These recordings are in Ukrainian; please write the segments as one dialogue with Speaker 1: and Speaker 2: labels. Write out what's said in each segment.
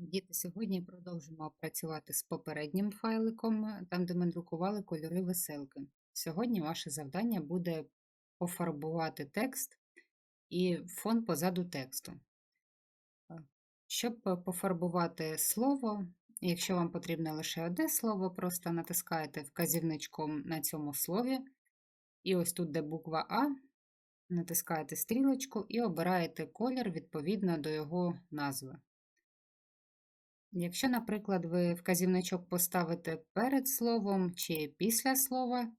Speaker 1: Діти, сьогодні продовжимо працювати з попереднім файликом, там, де ми друкували кольори веселки. Сьогодні ваше завдання буде пофарбувати текст і фон позаду тексту. Е, Щоб пофарбувати слово, якщо вам потрібно лише одне слово, просто натискаєте вказівничком на цьому слові, і ось тут, де буква А, натискаєте стрілочку і обираєте колір відповідно до його назви. Якщо, наприклад, ви вказівничок поставите перед словом чи після слова,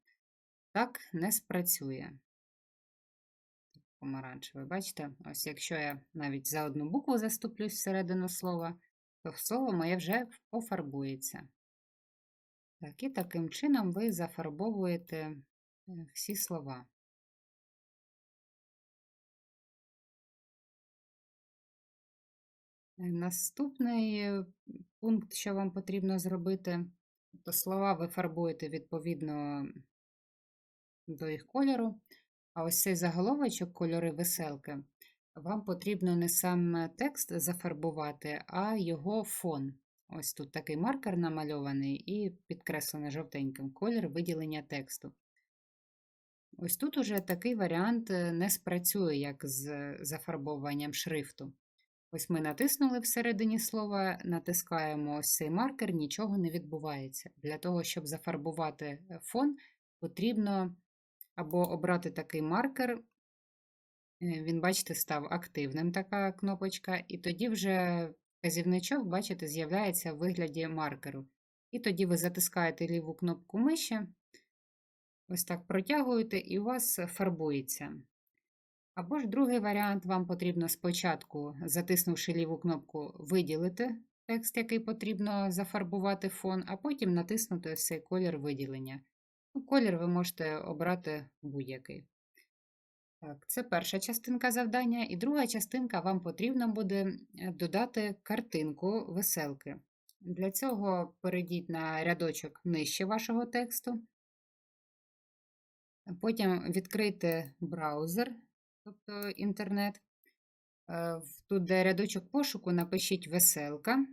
Speaker 1: так не спрацює. Помаранчевий, бачите? Ось якщо я навіть за одну букву заступлюсь всередину слова, то слово моє вже пофарбується. Так, і таким чином ви зафарбовуєте е, всі слова. Наступний пункт, що вам потрібно зробити, то слова ви фарбуєте відповідно до їх кольору. А ось цей заголовочок, кольори веселки, вам потрібно не сам текст зафарбувати, а його фон. Ось тут такий маркер намальований і підкреслений жовтеньким колір виділення тексту. Ось тут уже такий варіант е, не спрацює, як з зафарбовуванням шрифту. Ось ми натиснули всередині слова, натискаємо ось цей маркер, нічого не відбувається. Для того, щоб зафарбувати е, фон, потрібно або обрати такий маркер, е, він, бачите, став активним така кнопочка, і тоді вже вказівничок, бачите, з'являється в вигляді маркеру. І тоді ви затискаєте ліву кнопку миші, ось так протягуєте, і у вас фарбується. Або ж другий варіант, вам потрібно спочатку, затиснувши ліву кнопку, виділити текст, який потрібно зафарбувати фон, а потім натиснути цей колір виділення. Ну, Колір ви можете обрати будь-який. Так, Це перша частинка завдання, і друга частинка вам потрібно буде е, додати картинку веселки. Для цього перейдіть на рядочок нижче вашого тексту. Потім відкрийте браузер тобто інтернет. Е, тут, де рядочок пошуку, напишіть веселка.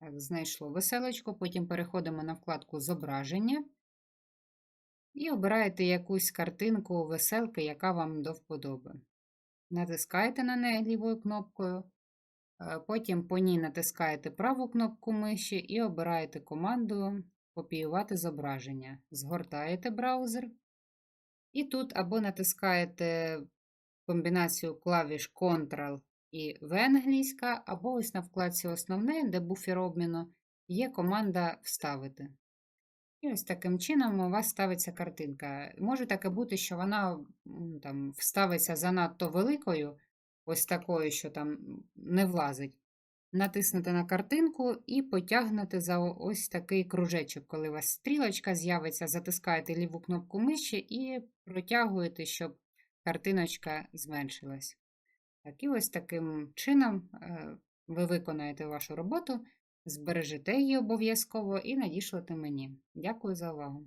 Speaker 1: Так, знайшло веселочку, потім переходимо на вкладку Зображення і обираєте якусь картинку веселки, яка вам до вподоби. Натискаєте на неї лівою кнопкою, е, потім по ній натискаєте праву кнопку миші і обираєте команду Копіювати зображення. Згортаєте браузер. І тут або натискаєте комбінацію клавіш Ctrl і В англійська, або ось на вкладці Основне, де буфер обміну, є команда Вставити. І ось таким чином у вас ставиться картинка. Може таке бути, що вона там, вставиться занадто великою, ось такою, що там не влазить. Натиснете на картинку і потягнете за ось такий кружечок. Коли у вас стрілочка з'явиться, затискаєте ліву кнопку миші і протягуєте, щоб картиночка зменшилась. Так, і ось таким чином е, ви виконаєте вашу роботу, збережете її обов'язково і надішлете мені. Дякую за увагу!